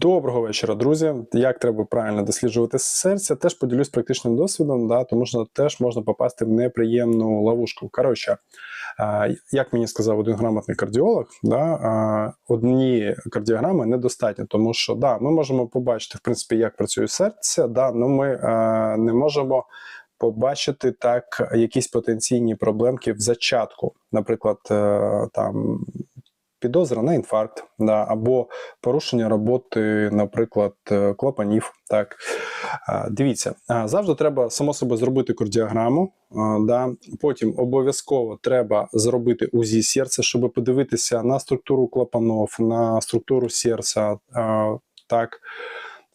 Доброго вечора, друзі. Як треба правильно досліджувати серце, теж поділюсь практичним досвідом, да, тому що теж можна попасти в неприємну ловушку. Коротше, як мені сказав один грамотний кардіолог, да, одні кардіограми недостатньо, тому що да, ми можемо побачити, в принципі, як працює серце, да, але ми е, не можемо побачити так якісь потенційні проблемки в зачатку. Наприклад, е, там підозра на інфаркт, да, або порушення роботи, наприклад, е, клапанів. Так. Дивіться, завжди треба само собі зробити кардіограму. Да. Потім обов'язково треба зробити УЗІ серця, щоб подивитися на структуру клапанов, на структуру серця. Так,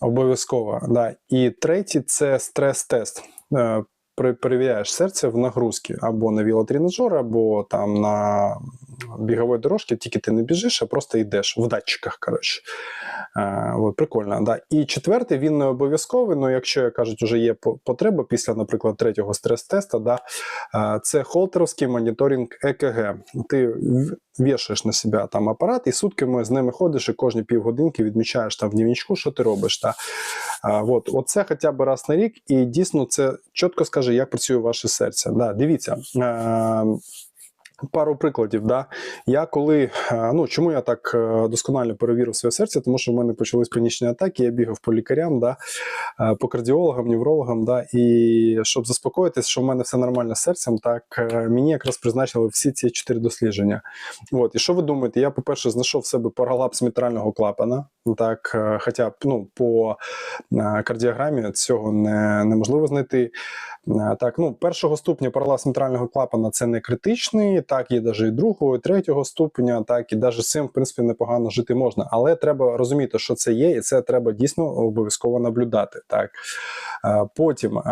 обов'язково. Да. І третє це стрес-тест. Е, Перевіряєш серце в нагрузці або на велотренажер, або там на біговій дорожці, тільки ти не біжиш, а просто йдеш в датчиках. Коротше. Е, прикольно. Да. І четвертий, він не обов'язковий, але якщо, як кажуть, вже є потреба після, наприклад, третього стрес-теста, да, е, це холтеровський моніторинг ЕКГ. Ти вішаєш на себе там апарат і сутками з ними ходиш і кожні півгодинки відмічаєш там в дневничку, що ти робиш. Та. А, от, оце хоча б раз на рік, і дійсно це чітко скаже, як працює ваше серце. Да, дивіться. Е, Пару прикладів, да. Я коли е, ну чому я так е, досконально перевірив своє серце, тому що в мене почались панічні атаки, я бігав по лікарям, да, е, по кардіологам, неврологам, да, і щоб заспокоїтись, що в мене все нормально з серцем, так мені якраз призначили всі ці чотири дослідження. От, і що ви думаєте? Я, по-перше, знайшов в себе паралапс мітрального клапана. Так, хоча ну, по кардіограмі цього не, неможливо знайти. Так, ну, першого ступеня паралапс мітрального клапана це не критичний, так, є навіть і другого, і третього ступеня, так, і навіть цим, в принципі, непогано жити можна. Але треба розуміти, що це є, і це треба дійсно обов'язково наблюдати. Так. Е, Потім е,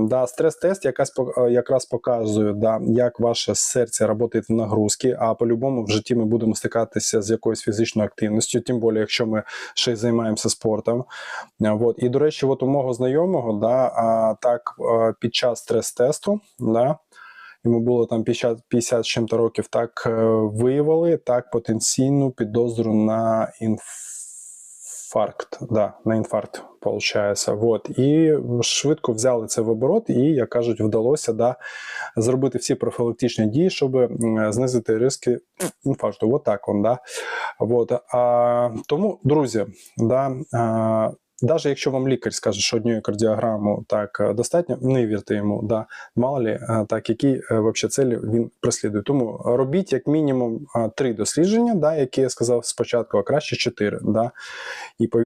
да, стрес-тест якась, е, якраз показує, да, як ваше серце працює в нагрузці, а по-любому в житті ми будемо стикатися з якоюсь фізичною активністю, тим більше, якщо ми ще й займаємося спортом. Вот. І, до речі, от у мого знайомого, да, так, під час стрес-тесту, да, йому було там 50, 50 з чим-то років, так е, виявили так потенційну підозру на інфаркт. Да, на інфаркт, виходить. Вот. І швидко взяли це в оборот, і, як кажуть, вдалося да, зробити всі профілактичні дії, щоб знизити риски інфаркту. Вот так он, да. Вот. А, тому, друзі, да, а, навіть якщо вам лікар скаже, що однієї кардіограму так е, достатньо, не вірте йому, да, мало лі, е, так, які е, вообще цілі він преслідує. Тому робіть як мінімум три дослідження, да, які я сказав спочатку, а краще чотири. Да, і